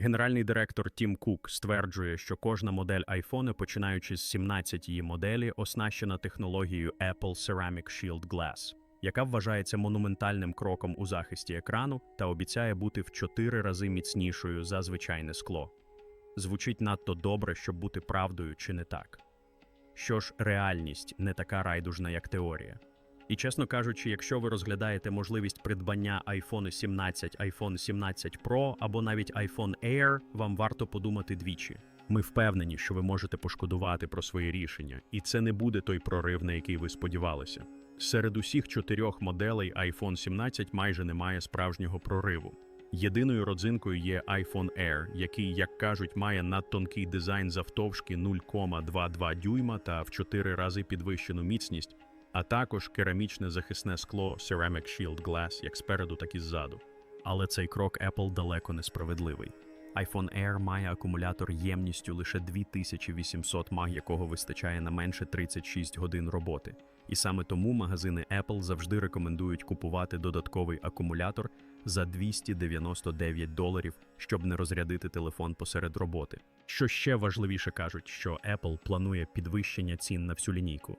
Генеральний директор Тім Кук стверджує, що кожна модель iPhone, починаючи з 17-ї моделі, оснащена технологією Apple Ceramic Shield Glass, яка вважається монументальним кроком у захисті екрану та обіцяє бути в 4 рази міцнішою за звичайне скло. Звучить надто добре, щоб бути правдою чи не так. Що ж, реальність не така райдужна, як теорія. І чесно кажучи, якщо ви розглядаєте можливість придбання iPhone 17, iPhone 17 Pro або навіть iPhone Air, вам варто подумати двічі. Ми впевнені, що ви можете пошкодувати про свої рішення, і це не буде той прорив, на який ви сподівалися. Серед усіх чотирьох моделей iPhone 17 майже немає справжнього прориву. Єдиною родзинкою є iPhone Air, який, як кажуть, має надтонкий дизайн завтовшки 0,22 дюйма та в 4 рази підвищену міцність, а також керамічне захисне скло Ceramic Shield Glass як спереду, так і ззаду. Але цей крок Apple далеко не справедливий. iPhone Air має акумулятор ємністю лише 2800 маг, якого вистачає на менше 36 годин роботи. І саме тому магазини Apple завжди рекомендують купувати додатковий акумулятор за 299 доларів, щоб не розрядити телефон посеред роботи. Що ще важливіше кажуть, що Apple планує підвищення цін на всю лінійку.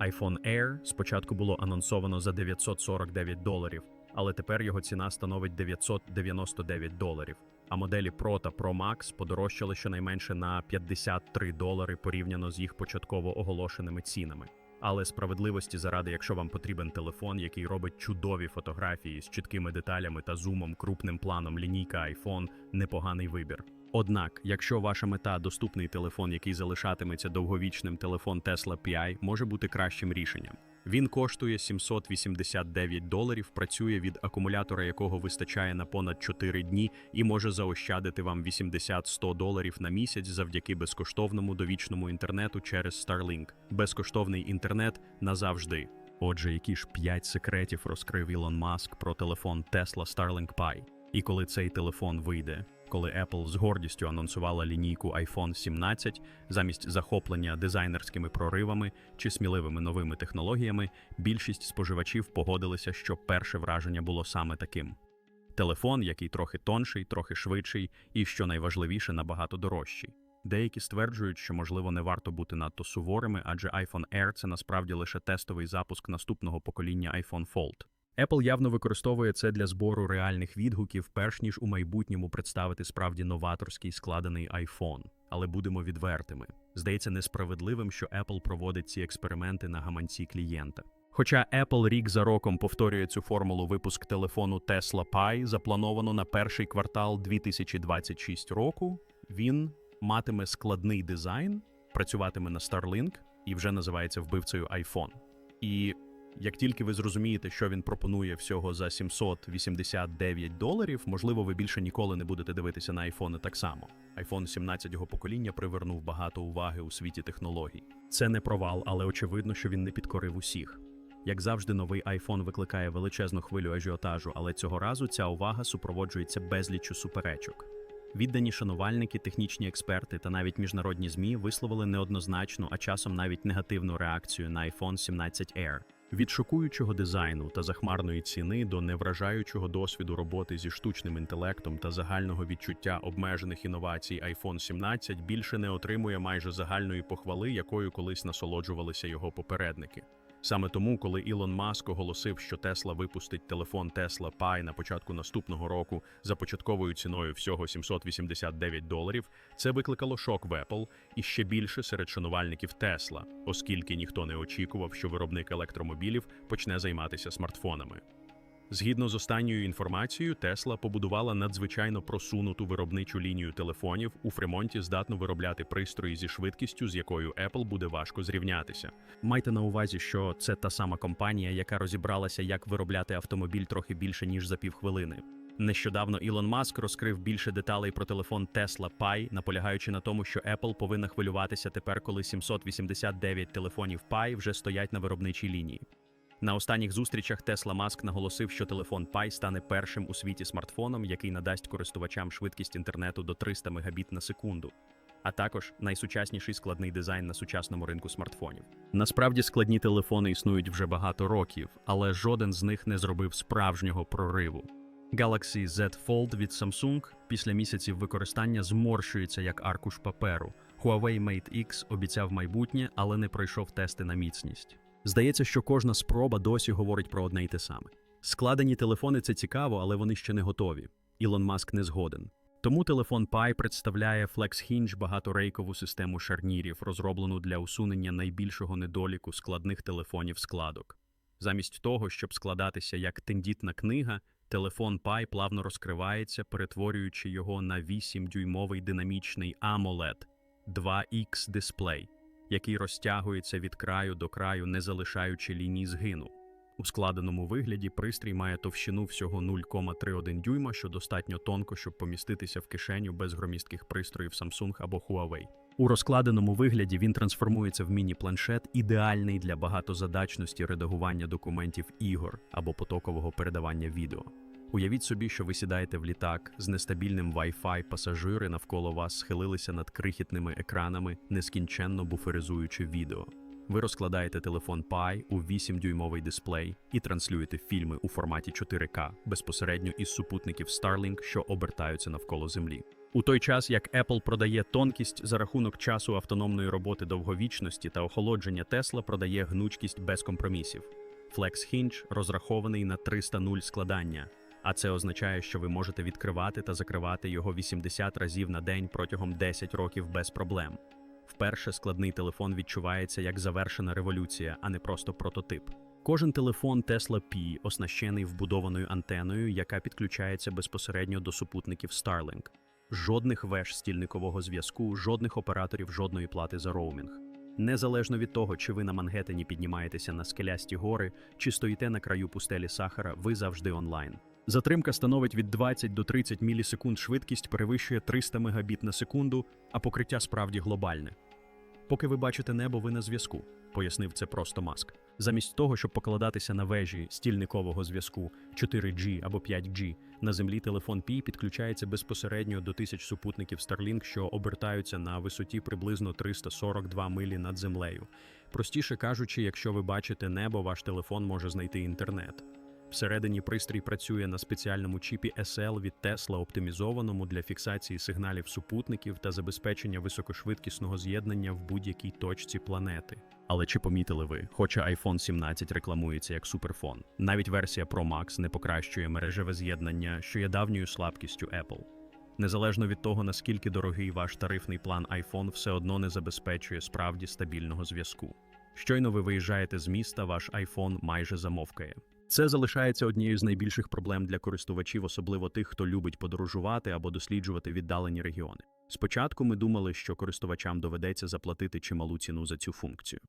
iPhone Air спочатку було анонсовано за 949 доларів, але тепер його ціна становить 999 доларів. А моделі Pro та Pro Max подорожчали щонайменше на 53 долари порівняно з їх початково оголошеними цінами. Але справедливості заради, якщо вам потрібен телефон, який робить чудові фотографії з чіткими деталями та зумом, крупним планом, лінійка iPhone – непоганий вибір. Однак, якщо ваша мета доступний телефон, який залишатиметься довговічним, телефон Tesla Pi може бути кращим рішенням. Він коштує 789 доларів, працює від акумулятора, якого вистачає на понад 4 дні, і може заощадити вам 80-100 доларів на місяць завдяки безкоштовному довічному інтернету через Starlink. Безкоштовний інтернет назавжди. Отже, які ж 5 секретів розкрив Ілон Маск про телефон Tesla Starlink Pi. І коли цей телефон вийде, коли Apple з гордістю анонсувала лінійку iPhone 17, замість захоплення дизайнерськими проривами чи сміливими новими технологіями, більшість споживачів погодилися, що перше враження було саме таким. Телефон, який трохи тонший, трохи швидший і, що найважливіше, набагато дорожчий. Деякі стверджують, що можливо не варто бути надто суворими, адже iPhone Air – це насправді лише тестовий запуск наступного покоління iPhone Fold. Apple явно використовує це для збору реальних відгуків, перш ніж у майбутньому представити справді новаторський складений iPhone. Але будемо відвертими. Здається несправедливим, що Apple проводить ці експерименти на гаманці клієнта. Хоча Apple рік за роком повторює цю формулу випуск телефону Tesla Pi, заплановано на перший квартал 2026 року, він матиме складний дизайн, працюватиме на Starlink і вже називається вбивцею iPhone. І як тільки ви зрозумієте, що він пропонує всього за 789 доларів, можливо, ви більше ніколи не будете дивитися на айфони так само. iPhone 17-го покоління привернув багато уваги у світі технологій. Це не провал, але очевидно, що він не підкорив усіх. Як завжди, новий iPhone викликає величезну хвилю ажіотажу, але цього разу ця увага супроводжується безліччю суперечок. Віддані шанувальники, технічні експерти та навіть міжнародні ЗМІ висловили неоднозначну, а часом навіть негативну реакцію на iPhone 17 Air. Від шокуючого дизайну та захмарної ціни до невражаючого досвіду роботи зі штучним інтелектом та загального відчуття обмежених інновацій iPhone 17 більше не отримує майже загальної похвали, якою колись насолоджувалися його попередники. Саме тому, коли Ілон Маск оголосив, що Тесла випустить телефон Тесла Пай на початку наступного року за початковою ціною всього 789 доларів, це викликало шок в Apple і ще більше серед шанувальників Тесла, оскільки ніхто не очікував, що виробник електромобілів почне займатися смартфонами. Згідно з останньою інформацією, Тесла побудувала надзвичайно просунуту виробничу лінію телефонів у Фремонті, здатну виробляти пристрої зі швидкістю, з якою Apple буде важко зрівнятися. Майте на увазі, що це та сама компанія, яка розібралася, як виробляти автомобіль трохи більше ніж за півхвилини. Нещодавно Ілон Маск розкрив більше деталей про телефон Tesla Pi, наполягаючи на тому, що Apple повинна хвилюватися тепер, коли 789 телефонів Pi вже стоять на виробничій лінії. На останніх зустрічах Тесла Маск наголосив, що телефон Pi стане першим у світі смартфоном, який надасть користувачам швидкість інтернету до 300 Мбіт на секунду, а також найсучасніший складний дизайн на сучасному ринку смартфонів. Насправді складні телефони існують вже багато років, але жоден з них не зробив справжнього прориву. Galaxy Z Fold від Samsung після місяців використання зморщується як аркуш паперу. Huawei Mate X обіцяв майбутнє, але не пройшов тести на міцність. Здається, що кожна спроба досі говорить про одне й те саме. Складені телефони це цікаво, але вони ще не готові. Ілон Маск не згоден. Тому телефон Pi представляє Flex Hinge багаторейкову систему шарнірів, розроблену для усунення найбільшого недоліку складних телефонів складок. Замість того, щоб складатися як тендітна книга, телефон Pi плавно розкривається, перетворюючи його на 8-дюймовий динамічний AMOLED 2X дисплей, який розтягується від краю до краю, не залишаючи ліній згину. У складеному вигляді пристрій має товщину всього 0,31 дюйма, що достатньо тонко, щоб поміститися в кишеню без громістких пристроїв Samsung або Huawei. У розкладеному вигляді він трансформується в міні-планшет, ідеальний для багатозадачності редагування документів ігор або потокового передавання відео. Уявіть собі, що ви сідаєте в літак з нестабільним Wi-Fi, пасажири навколо вас схилилися над крихітними екранами, нескінченно буферизуючи відео. Ви розкладаєте телефон Pi у 8-дюймовий дисплей і транслюєте фільми у форматі 4К безпосередньо із супутників Starlink, що обертаються навколо Землі. У той час, як Apple продає тонкість за рахунок часу автономної роботи довговічності та охолодження, Tesla продає гнучкість без компромісів. Flex Hinge розрахований на 300 складання, а це означає, що ви можете відкривати та закривати його 80 разів на день протягом 10 років без проблем. Вперше складний телефон відчувається як завершена революція, а не просто прототип. Кожен телефон Tesla P оснащений вбудованою антеною, яка підключається безпосередньо до супутників Starlink. Жодних веж стільникового зв'язку, жодних операторів, жодної плати за роумінг. Незалежно від того, чи ви на Мангеттені піднімаєтеся на скелясті гори, чи стоїте на краю пустелі Сахара, ви завжди онлайн. Затримка становить від 20 до 30 мілісекунд, швидкість перевищує 300 мегабіт на секунду, а покриття справді глобальне. Поки ви бачите небо, ви на зв'язку, пояснив це просто Маск. Замість того, щоб покладатися на вежі стільникового зв'язку 4G або 5G, на землі телефон Пі підключається безпосередньо до тисяч супутників Starlink, що обертаються на висоті приблизно 342 милі над землею. Простіше кажучи, якщо ви бачите небо, ваш телефон може знайти інтернет. Всередині пристрій працює на спеціальному чіпі SL від Tesla, оптимізованому для фіксації сигналів супутників та забезпечення високошвидкісного з'єднання в будь-якій точці планети. Але чи помітили ви, хоча iPhone 17 рекламується як суперфон, навіть версія Pro Max не покращує мережеве з'єднання, що є давньою слабкістю Apple. Незалежно від того, наскільки дорогий ваш тарифний план iPhone все одно не забезпечує справді стабільного зв'язку. Щойно ви виїжджаєте з міста, ваш iPhone майже замовкає. Це залишається однією з найбільших проблем для користувачів, особливо тих, хто любить подорожувати або досліджувати віддалені регіони. Спочатку ми думали, що користувачам доведеться заплатити чималу ціну за цю функцію.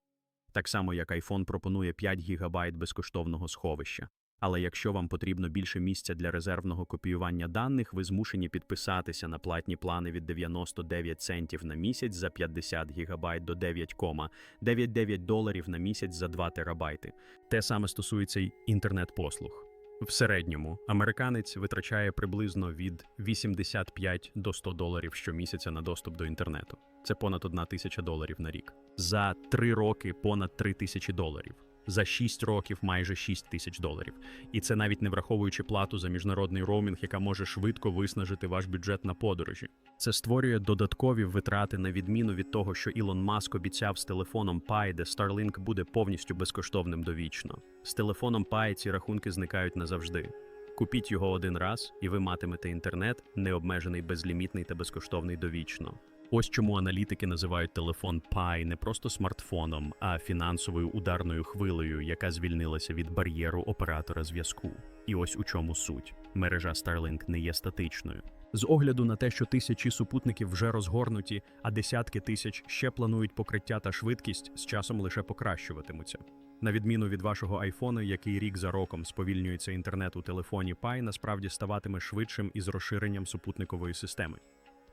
Так само, як iPhone пропонує 5 ГБ безкоштовного сховища. Але якщо вам потрібно більше місця для резервного копіювання даних, ви змушені підписатися на платні плани від 99 центів на місяць за 50 ГБ до 9,99 доларів на місяць за 2 терабайти. Те саме стосується й інтернет-послуг. В середньому американець витрачає приблизно від 85 до 100 доларів щомісяця на доступ до інтернету. Це понад 1 тисяча доларів на рік. За 3 роки понад 3 тисячі доларів. За 6 років майже 6 тисяч доларів. І це навіть не враховуючи плату за міжнародний роумінг, яка може швидко виснажити ваш бюджет на подорожі. Це створює додаткові витрати на відміну від того, що Ілон Маск обіцяв з телефоном Pi, де Starlink буде повністю безкоштовним довічно. З телефоном Pi ці рахунки зникають назавжди. Купіть його один раз, і ви матимете інтернет, необмежений, безлімітний та безкоштовний довічно. Ось чому аналітики називають телефон Pi не просто смартфоном, а фінансовою ударною хвилею, яка звільнилася від бар'єру оператора зв'язку. І ось у чому суть: мережа Starlink не є статичною. З огляду на те, що тисячі супутників вже розгорнуті, а десятки тисяч ще планують покриття та швидкість, з часом лише покращуватимуться. На відміну від вашого айфону, який рік за роком сповільнюється інтернет у телефоні Pi, насправді ставатиме швидшим із розширенням супутникової системи.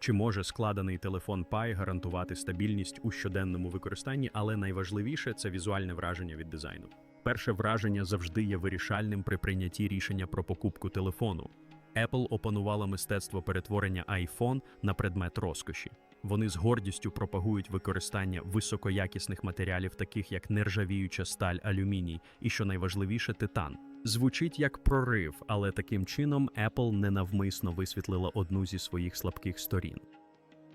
Чи може складений телефон Pi гарантувати стабільність у щоденному використанні, але найважливіше це візуальне враження від дизайну. Перше враження завжди є вирішальним при прийнятті рішення про покупку телефону. Apple опанувала мистецтво перетворення iPhone на предмет розкоші. Вони з гордістю пропагують використання високоякісних матеріалів, таких як нержавіюча сталь, алюміній і, що найважливіше, титан. Звучить як прорив, але таким чином Apple ненавмисно висвітлила одну зі своїх слабких сторін.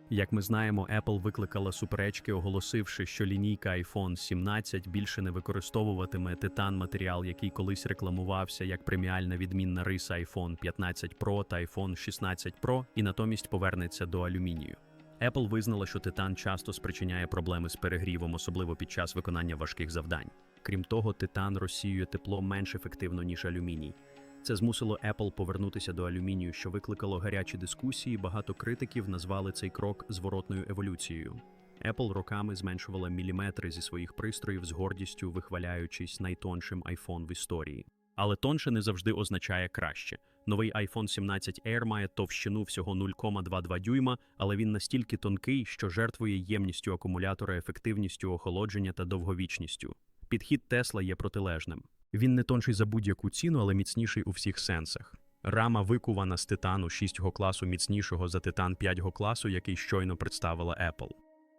Як ми знаємо, Apple викликала суперечки, оголосивши, що лінійка iPhone 17 більше не використовуватиме титан матеріал, який колись рекламувався як преміальна відмінна риса iPhone 15 Pro та iPhone 16 Pro, і натомість повернеться до алюмінію. Apple визнала, що титан часто спричиняє проблеми з перегрівом, особливо під час виконання важких завдань. Крім того, титан розсіює тепло менш ефективно, ніж алюміній. Це змусило Apple повернутися до алюмінію, що викликало гарячі дискусії. Багато критиків назвали цей крок зворотною еволюцією. Apple роками зменшувала міліметри зі своїх пристроїв з гордістю, вихваляючись найтоншим iPhone в історії. Але тонше не завжди означає краще. Новий iPhone 17 Air має товщину всього 0,22 дюйма, але він настільки тонкий, що жертвує ємністю акумулятора, ефективністю охолодження та довговічністю. Підхід Тесла є протилежним. Він не тонший за будь-яку ціну, але міцніший у всіх сенсах. Рама викувана з титану 6 класу міцнішого за титан 5 класу, який щойно представила Apple.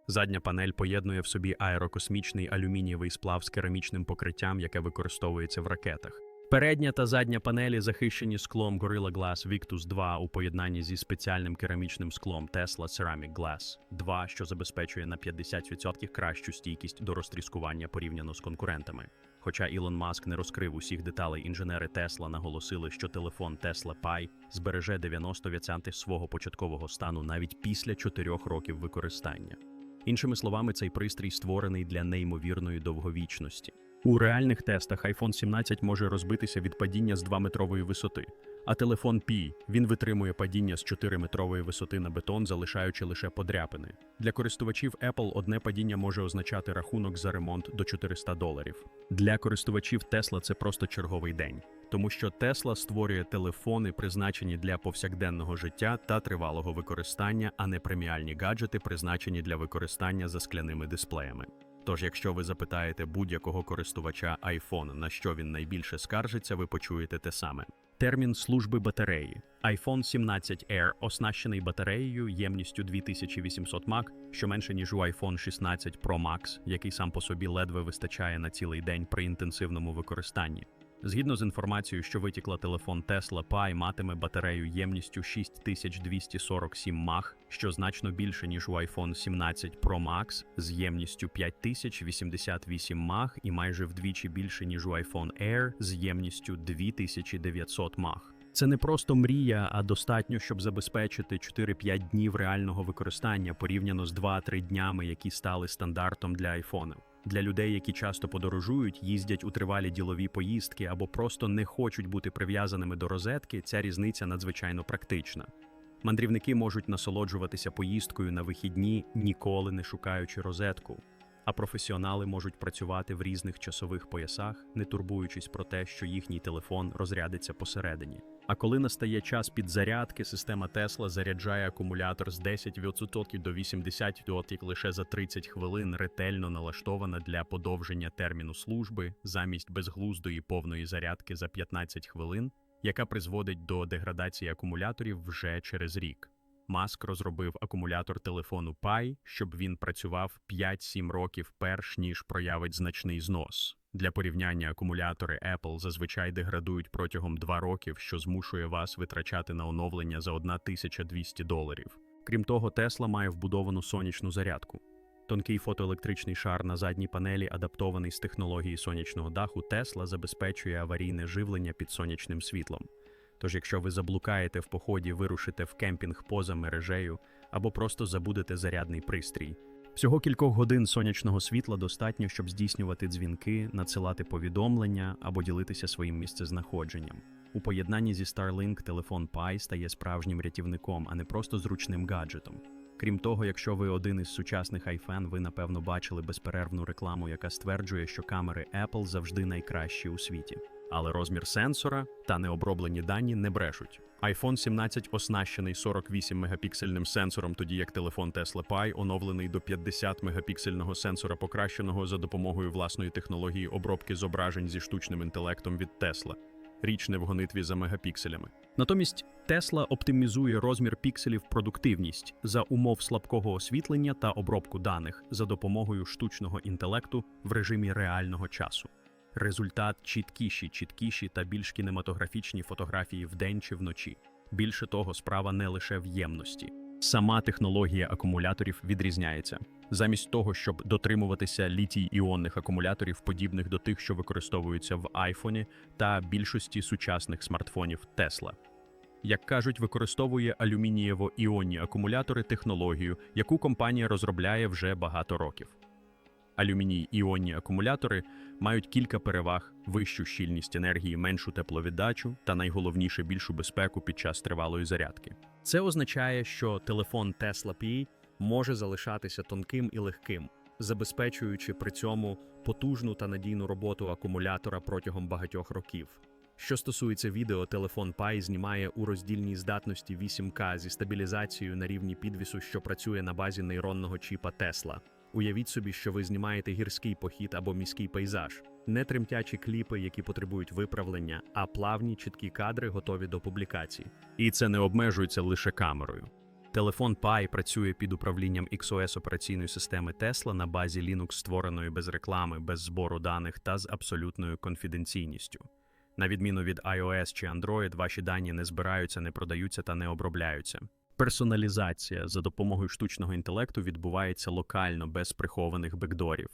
Задня панель поєднує в собі аерокосмічний алюмінієвий сплав з керамічним покриттям, яке використовується в ракетах. Передня та задня панелі захищені склом Gorilla Glass Victus 2 у поєднанні зі спеціальним керамічним склом Tesla Ceramic Glass 2, що забезпечує на 50% кращу стійкість до розтріскування порівняно з конкурентами. Хоча Ілон Маск не розкрив усіх деталей, інженери Tesla наголосили, що телефон Tesla Pi збереже 90% свого початкового стану навіть після 4 років використання. Іншими словами, цей пристрій створений для неймовірної довговічності. У реальних тестах iPhone 17 може розбитися від падіння з 2-метрової висоти, а телефон Pi він витримує падіння з 4-метрової висоти на бетон, залишаючи лише подряпини. Для користувачів Apple одне падіння може означати рахунок за ремонт до 400 доларів. Для користувачів Tesla це просто черговий день, тому що Tesla створює телефони, призначені для повсякденного життя та тривалого використання, а не преміальні гаджети, призначені для використання за скляними дисплеями. Тож, якщо ви запитаєте будь-якого користувача iPhone, на що він найбільше скаржиться, ви почуєте те саме. Термін служби батареї. iPhone 17 Air оснащений батареєю ємністю 2800 Мак, що менше ніж у iPhone 16 Pro Max, який сам по собі ледве вистачає на цілий день при інтенсивному використанні. Згідно з інформацією, що витікла телефон Tesla Pi матиме батарею ємністю 6247 мАх, що значно більше, ніж у iPhone 17 Pro Max з ємністю 5088 мАх і майже вдвічі більше, ніж у iPhone Air з ємністю 2900 мАх. Це не просто мрія, а достатньо, щоб забезпечити 4-5 днів реального використання порівняно з 2-3 днями, які стали стандартом для айфонів. Для людей, які часто подорожують, їздять у тривалі ділові поїздки або просто не хочуть бути прив'язаними до розетки, ця різниця надзвичайно практична. Мандрівники можуть насолоджуватися поїздкою на вихідні, ніколи не шукаючи розетку. А професіонали можуть працювати в різних часових поясах, не турбуючись про те, що їхній телефон розрядиться посередині. А коли настає час підзарядки, система Тесла заряджає акумулятор з 10% до 80% лише за 30 хвилин, ретельно налаштована для подовження терміну служби замість безглуздої повної зарядки за 15 хвилин, яка призводить до деградації акумуляторів вже через рік. Маск розробив акумулятор телефону Pi, щоб він працював 5-7 років перш ніж проявить значний знос. Для порівняння акумулятори Apple зазвичай деградують протягом 2 років, що змушує вас витрачати на оновлення за 1200 доларів. Крім того, Tesla має вбудовану сонячну зарядку. Тонкий фотоелектричний шар на задній панелі, адаптований з технології сонячного даху, Tesla забезпечує аварійне живлення під сонячним світлом. Тож, якщо ви заблукаєте в поході, вирушите в кемпінг поза мережею або просто забудете зарядний пристрій. Всього кількох годин сонячного світла достатньо, щоб здійснювати дзвінки, надсилати повідомлення або ділитися своїм місцезнаходженням. У поєднанні зі Starlink телефон Pi стає справжнім рятівником, а не просто зручним гаджетом. Крім того, якщо ви один із сучасних iPhone, ви напевно бачили безперервну рекламу, яка стверджує, що камери Apple завжди найкращі у світі. Але розмір сенсора та необроблені дані не брешуть. iPhone 17 оснащений 48 мегапіксельним сенсором, тоді як телефон Tesla Pi оновлений до 50 мегапіксельного сенсора, покращеного за допомогою власної технології обробки зображень зі штучним інтелектом від Tesla. Річ не в гонитві за мегапікселями. Натомість Tesla оптимізує розмір пікселів продуктивність за умов слабкого освітлення та обробку даних за допомогою штучного інтелекту в режимі реального часу. Результат чіткіші, чіткіші та більш кінематографічні фотографії вдень чи вночі. Більше того, справа не лише в ємності. Сама технологія акумуляторів відрізняється. Замість того, щоб дотримуватися літій-іонних акумуляторів, подібних до тих, що використовуються в айфоні та більшості сучасних смартфонів Tesla. Як кажуть, використовує алюмінієво-іонні акумулятори технологію, яку компанія розробляє вже багато років. Алюміній-іонні акумулятори мають кілька переваг: вищу щільність енергії, меншу тепловіддачу та найголовніше більшу безпеку під час тривалої зарядки. Це означає, що телефон Tesla Pi може залишатися тонким і легким, забезпечуючи при цьому потужну та надійну роботу акумулятора протягом багатьох років. Що стосується відео, телефон Pi знімає у роздільній здатності 8К зі стабілізацією на рівні підвісу, що працює на базі нейронного чіпа Tesla. Уявіть собі, що ви знімаєте гірський похід або міський пейзаж, не тремтячі кліпи, які потребують виправлення, а плавні чіткі кадри готові до публікацій. І це не обмежується лише камерою. Телефон Pi працює під управлінням XOS операційної системи Tesla на базі Linux, створеної без реклами, без збору даних та з абсолютною конфіденційністю. На відміну від iOS чи Android, ваші дані не збираються, не продаються та не обробляються. Персоналізація за допомогою штучного інтелекту відбувається локально без прихованих бекдорів.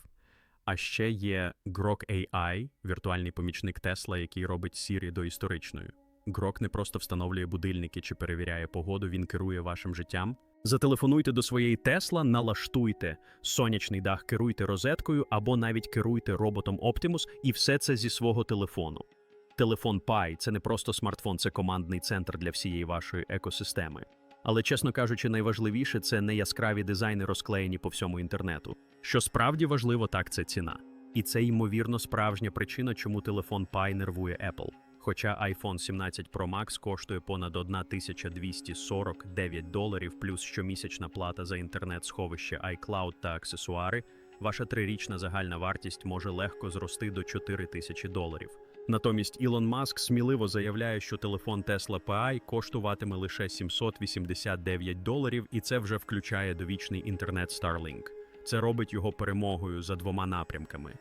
А ще є Grok AI, віртуальний помічник Tesla, який робить Siri доісторичною. Grok не просто встановлює будильники чи перевіряє погоду, він керує вашим життям. Зателефонуйте до своєї Тесла, налаштуйте сонячний дах, керуйте розеткою або навіть керуйте роботом Optimus, і все це зі свого телефону. Телефон Pi – це не просто смартфон, це командний центр для всієї вашої екосистеми. Але, чесно кажучи, найважливіше це не яскраві дизайни, розклеєні по всьому інтернету. Що справді важливо, так це ціна. І це ймовірно справжня причина, чому телефон Pi нервує Apple. Хоча iPhone 17 Pro Max коштує понад 1249 доларів, плюс щомісячна плата за інтернет-сховище iCloud та аксесуари, ваша трирічна загальна вартість може легко зрости до 4 тисячі доларів. Натомість Ілон Маск сміливо заявляє, що телефон Tesla Pi коштуватиме лише 789 доларів, і це вже включає довічний інтернет Starlink. Це робить його перемогою за двома напрямками.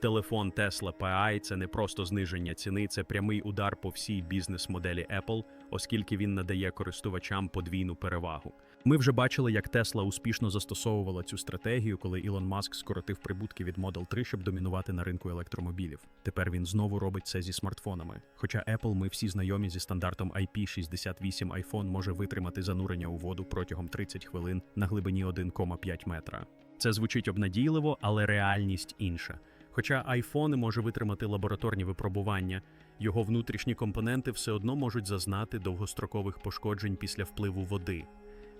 Телефон Tesla Pi – це не просто зниження ціни, це прямий удар по всій бізнес-моделі Apple, оскільки він надає користувачам подвійну перевагу. Ми вже бачили, як Tesla успішно застосовувала цю стратегію, коли Ілон Маск скоротив прибутки від Model 3, щоб домінувати на ринку електромобілів. Тепер він знову робить це зі смартфонами. Хоча Apple, ми всі знайомі зі стандартом IP68 iPhone може витримати занурення у воду протягом 30 хвилин на глибині 1,5 метра. Це звучить обнадійливо, але реальність інша. Хоча iPhone може витримати лабораторні випробування, його внутрішні компоненти все одно можуть зазнати довгострокових пошкоджень після впливу води.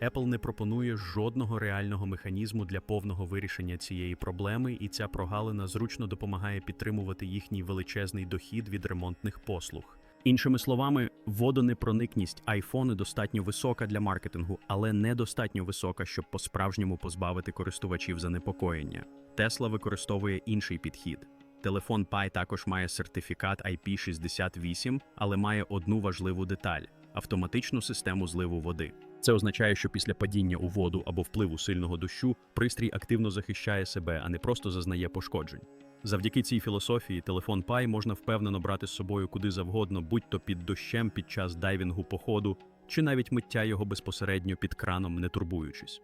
Apple не пропонує жодного реального механізму для повного вирішення цієї проблеми, і ця прогалина зручно допомагає підтримувати їхній величезний дохід від ремонтних послуг. Іншими словами, водонепроникність айфони достатньо висока для маркетингу, але недостатньо висока, щоб по-справжньому позбавити користувачів занепокоєння. Tesla використовує інший підхід. Телефон Pi також має сертифікат IP68, але має одну важливу деталь автоматичну систему зливу води. Це означає, що після падіння у воду або впливу сильного дощу пристрій активно захищає себе, а не просто зазнає пошкоджень. Завдяки цій філософії телефон Pi можна впевнено брати з собою куди завгодно, будь-то під дощем під час дайвінгу походу, чи навіть миття його безпосередньо під краном, не турбуючись.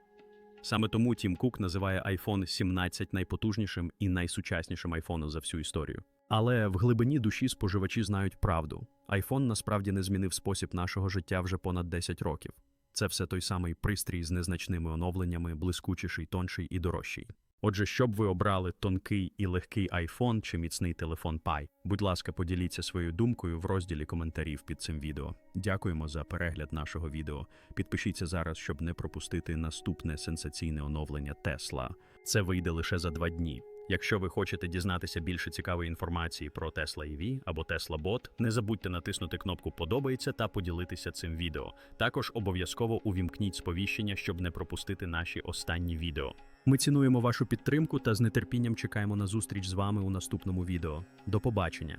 Саме тому Тім Кук називає iPhone 17 найпотужнішим і найсучаснішим айфоном за всю історію. Але в глибині душі споживачі знають правду. iPhone насправді не змінив спосіб нашого життя вже понад 10 років. Це все той самий пристрій з незначними оновленнями, блискучіший, тонший і дорожчий. Отже, щоб ви обрали тонкий і легкий iPhone чи міцний телефон Pi, будь ласка, поділіться своєю думкою в розділі коментарів під цим відео. Дякуємо за перегляд нашого відео. Підпишіться зараз, щоб не пропустити наступне сенсаційне оновлення Tesla. Це вийде лише за два дні. Якщо ви хочете дізнатися більше цікавої інформації про Tesla EV або Tesla Bot, не забудьте натиснути кнопку Подобається та поділитися цим відео. Також обов'язково увімкніть сповіщення, щоб не пропустити наші останні відео. Ми цінуємо вашу підтримку та з нетерпінням чекаємо на зустріч з вами у наступному відео. До побачення!